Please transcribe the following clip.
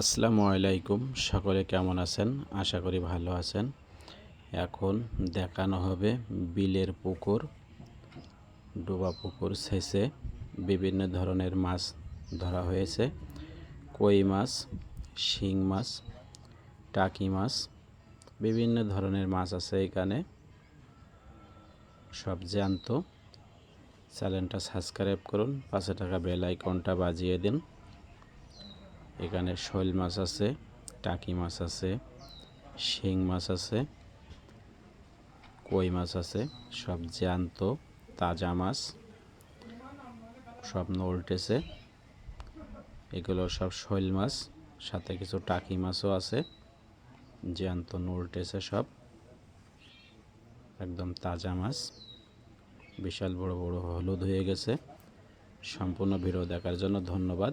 আসসালামু আলাইকুম, সকলে কেমন আছেন? আশা করি ভালো আছেন। এখন দেখানো হবে বিলের পুকুর, ডোবা পুকুর শেষে বিভিন্ন ধরনের মাছ ধরা হয়েছে। কই মাছ, শিং মাছ, টাকি মাছ, বিভিন্ন ধরনের মাছ আছে এখানে। সব জ্যান্ত চ্যানেলটা সাবস্ক্রাইব করুন পাঁচশো টাকা বেল আইকনটা বাজিয়ে দিন। এখানে শৈল মাছ আছে, টাকি মাছ আছে, শিং মাছ আছে, কই মাছ আছে, সব জ্যান্ত, তাজা মাছ, সব নলটেছে এগুলো সব শৈল মাছ, সাথে কিছু টাকি মাছও আছে, জ্যান্ত নলটেছে সব, একদম তাজা মাছ, বিশাল বড় বড় হলুদ হয়ে গেছে। সম্পূর্ণ ভিডিও দেখার জন্য ধন্যবাদ।